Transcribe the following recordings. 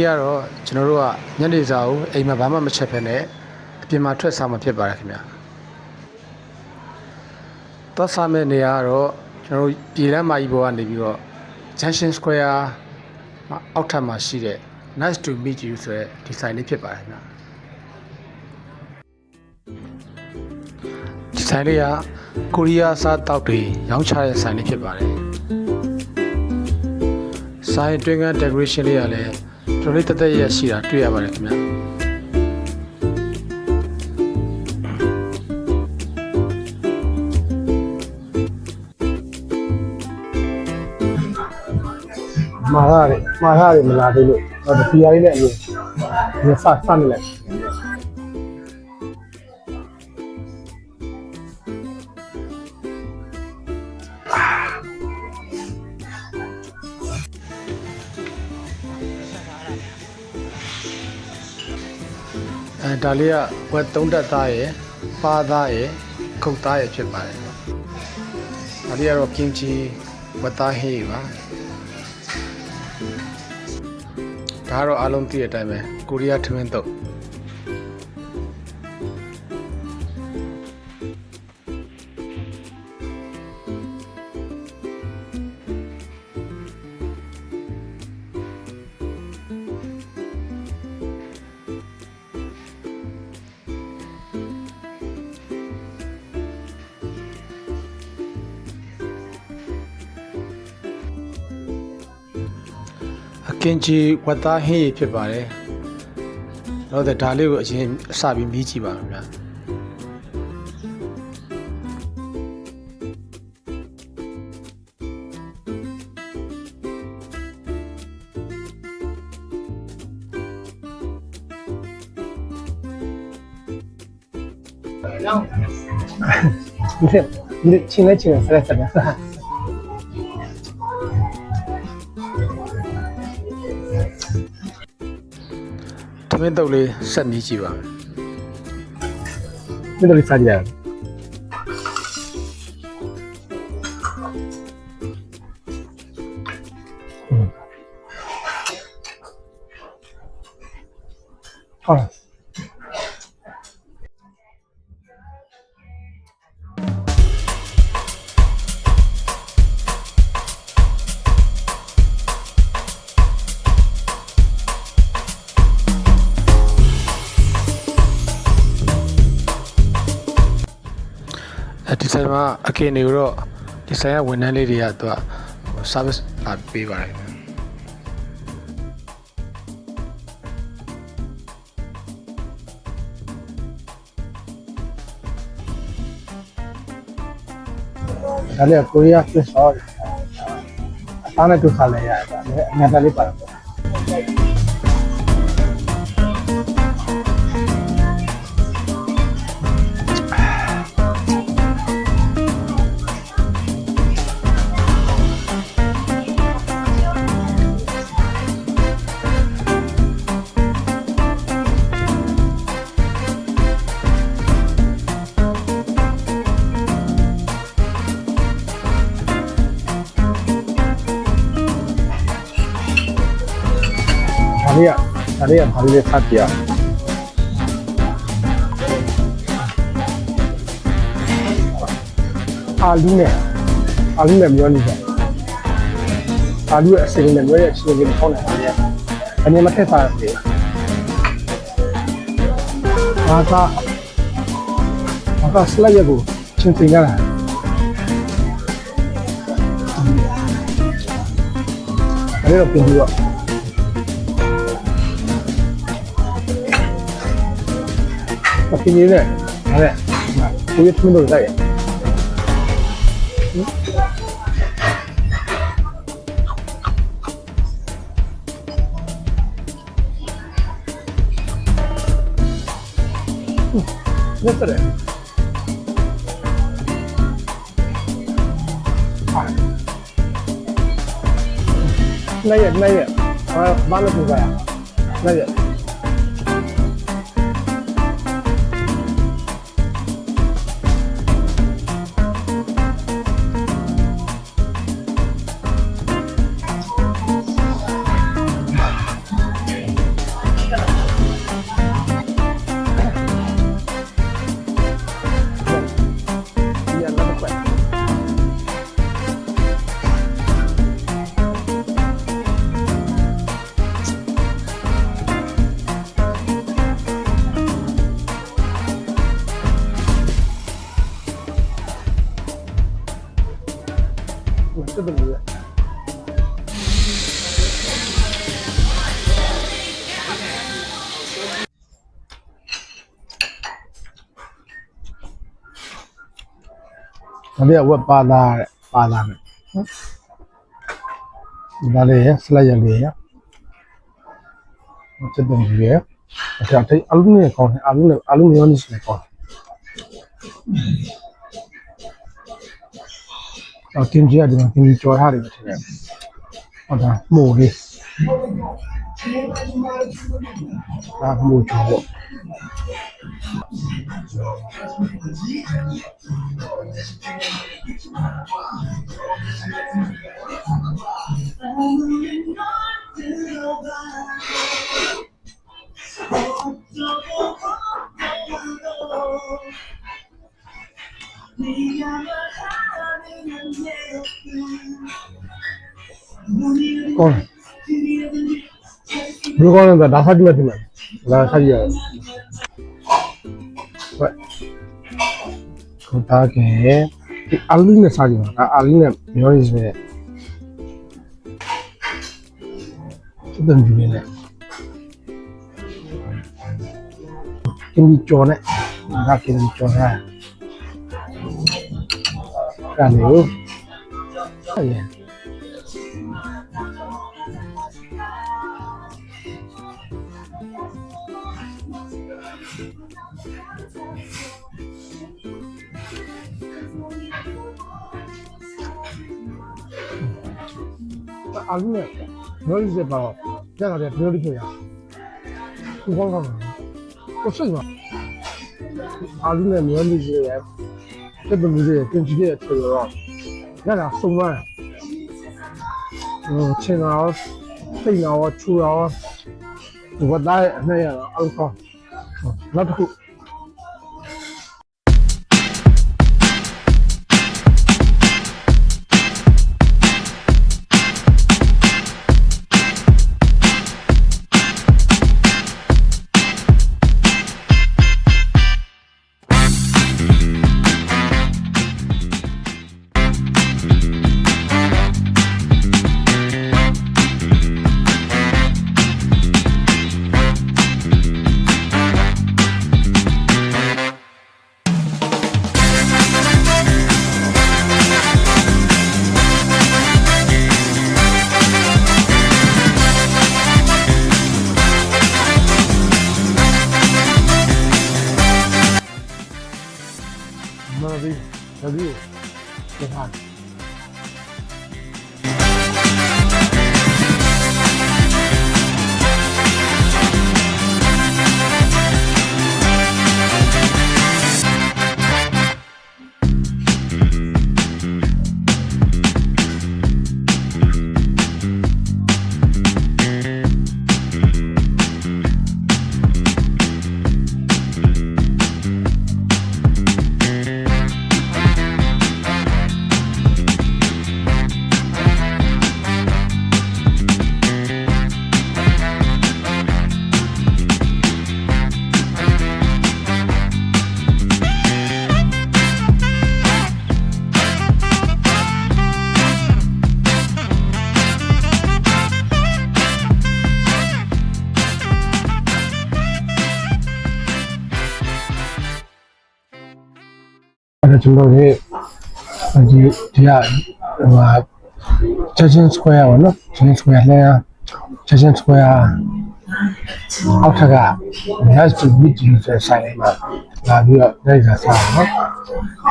ဒီနေ့ကတော့ကျွန်တော်တို့ကညနေစာကိုအိမ်မှာဘာမှမချက်ဖ ೇನೆ အပြင်မှာထွက်စားမှဖြစ်ပါတယ်ခင်ဗျာသွားစားမယ့်နေရာကတော့ကျွန်တော်တို့ပြည်လမ်းမကြီးပေါ်ကနေပြီးတော့ Junction Square မှာအောက်ထပ်မှာရှိတဲ့ Nice to meet you ဆိုတဲ့ဒီဆိုင်လေးဖြစ်ပါတယ်ခင်ဗျာဒီဆိုင်လေးကကိုရီးယားစားတောက်တွေရောင်းချတဲ့ဆိုင်လေးဖြစ်ပါတယ်ဆိုင်တွင်းက decoration လေးကလည်း တော်တော်လေးတက်တက်ရရှိတာတွေ့ရပါတယ်ခင်ဗျာမာရတယ်မာရတယ်မလာသေးလို့တော့ဒီရလေးနဲ့အရင်ဒီစစနေလိုက် ဒါလေးကဝက်သုံးတက်သားရယ်ပါသားရယ်ခုတ်သားရယ်ဖြစ်ပါတယ်ဒါလေးကတော့ကင်ချီဝက်သားဟေးပါဒါကတော့အားလုံးသိတဲ့အတိုင်းပဲကိုရီးယားထမင်းတုပ် ကင်ချီဝက်သားဟင်းရည်ဖြစ်ပါတယ်တော့ဒါလေးကိုအရင်အစပြီးမြည်ကြည့်ပါမယ်ဗျာ 你你请来请来，实在是 သမင်းတုပ်လေးဆက်နီးကြည့်ပါမယ်သမင်းတုပ်လေးစားကြည့်ရအောင်ဟုတ်လား ဒီဆိုင်မှာအကင်တွေတော့ဒီဆိုင်ကဝန်ထမ်းလေးတွေကသူက service လာပေးပါတယ်ခင်ဗျာဒါလည်းကိုရီးယားဖစ်ဆော့အသားနဲ့တူခါလဲရတယ်ဒါလည်းအများကြီးပါတော့ လေးကဒါလေးကဘာလို့လဲဖတ်ပြအာလူနဲ့အာလူနဲ့မျောနေကြအာလူရဲ့အစိမ်းနဲ့မျောရဲ့ချင်းချင်းပေါင်းနေတာလေအနေမထက်ပါဘူးဘာသာဘာသာစလိုက်ရကိုချင်းချင်းရတာအဲ့တော့ပြင်ပြီးတော့ မပြင်းနေနဲ့ဒါနဲ့ကိုရထွန်းလို့တိုက်ရလက်စရဲနိုင်ရနိုင်ရဘာဘာလို့ပြ ဒီကဝက်ပါသားတဲ့ပါသားနဲ့နော်ဒါလေးရစလိုက်ရလေးရစက်တင်ကြီးရဒါတိတ်အလူနဲ့ကောင်းတယ်အလူနဲ့အလူမျိုးနစ်နဲ့ကောင်းတော့တင်ကြီးကဒီမှာတင်ကြီးကြော်ထားတယ်ထင်တယ်ဟုတ်တာမို့လေးအာမို့ကြော်ပေါ့ ကောင်းဘယ်လိုကောင်းလဲဒါစားကြည့်မှဒီ မှာဒါစားကြည့်ရဝက်ကိုတားကေဒီအလူနဲ့စားကြည့်ပါဒါအလူနဲ့မျိုးရင်းပဲသူတန်ကြည့်နေကင်းဒီကြောနဲ့ဒါကင်းဒီကြောနဲ့ကနေဦးအဲ့အာ လူနဲ့မျိုးရစ်ပါတော့ကျန်တယ်မျိုးရစ်ဖြစ်ရသူကောင်းကောင်းကိုစိတ်မှာအာလူနဲ့မျိုးရစ်ရဲ့တက်ပလူရဲ့တင်ကြည့်ရဲ့ဆိုတော့ရတာစုံသွားတယ်ဟိုချင်းတော့စိတ်တော့ချူတော့ဒီဝတ်သားရဲ့အနဲ့ရတော့အလကောနောက်တစ်ခု ကျွန်တော်တို့ဒီဒီကဟိုဟာ Chechen Square ပေါ့နော် Chechen Square လဲ Chechen Square အောက်ထက်က Nice to meet you ဆိုတဲ့ဆိုင်မှာလာပြီးတော့နိုင်စားစားနော်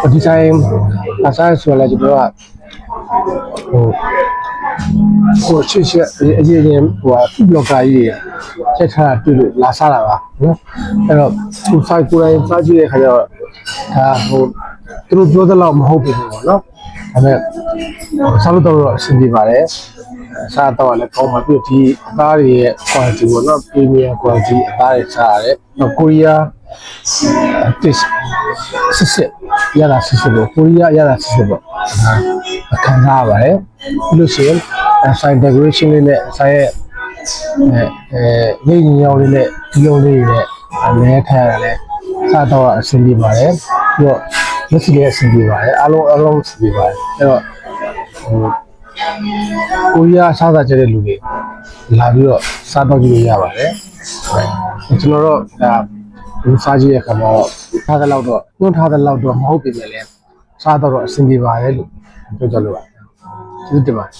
ဟိုဒီဆိုင်အစားဆိုလည်းကျွန်တော်ကဟို ဟိုချစ်ချက်အရေးကြီးဟိုဟာ food blogger ကြီးတွေချက်ထားတာတွေ့လို့လာစားတာပါနော်အဲ့တော့ဟိုဆိုင်ကိုယ်တိုင်စားကြည့်တဲ့ခါကျတော့ဒါဟိုသူတို့ပြောသလောက်မဟုတ်ဘူးပေါ့နော်ဒါပေမဲ့စားလို့တော့အဆင်ပြေပါတယ်စားတော့လည်းကောင်းပါပြီဒီအသားတွေရဲ့ quality ပေါ့နော် premium quality အသားတွေစားရတယ်နော်ကိုရီးယား dish စစ်စစ်ရတာစစ်စစ်ပေါ့ကိုရီးယားရတာစစ်စစ်ပေါ့ဒါအခမ်းအနားပါတယ်ပြီးလို့ရှိရင် sign decoration လေးနဲ့ဆိုင်ရဲ့အဲအဲနေညောင်းလေးနဲ့ဒီလိုလေးနဲ့လဲထားရတယ်စားတော့အဆင်ပြေပါတယ်ပြီးတော့လက်စီလည်းအဆင်ပြေပါတယ်အားလုံးအားလုံးအဆင်ပြေပါတယ်အဲ့တော့ဟိုကိုရီးယားစားစားကြတဲ့လူတွေလာပြီးတော့စားတော့ကြည့်လို့ရပါတယ်ကျွန်တော်တို့ဒါ ဒီစားကြည့်ရခါမှာတော့ထားတဲ့လောက်တော့တွန်းထားတဲ့လောက်တော့မဟုတ်ပြင်မယ်လဲစားတော့အဆင်ပြေပါတယ်လို့ပြောကြလို့ပါကျေးဇူးတင်ပါတယ်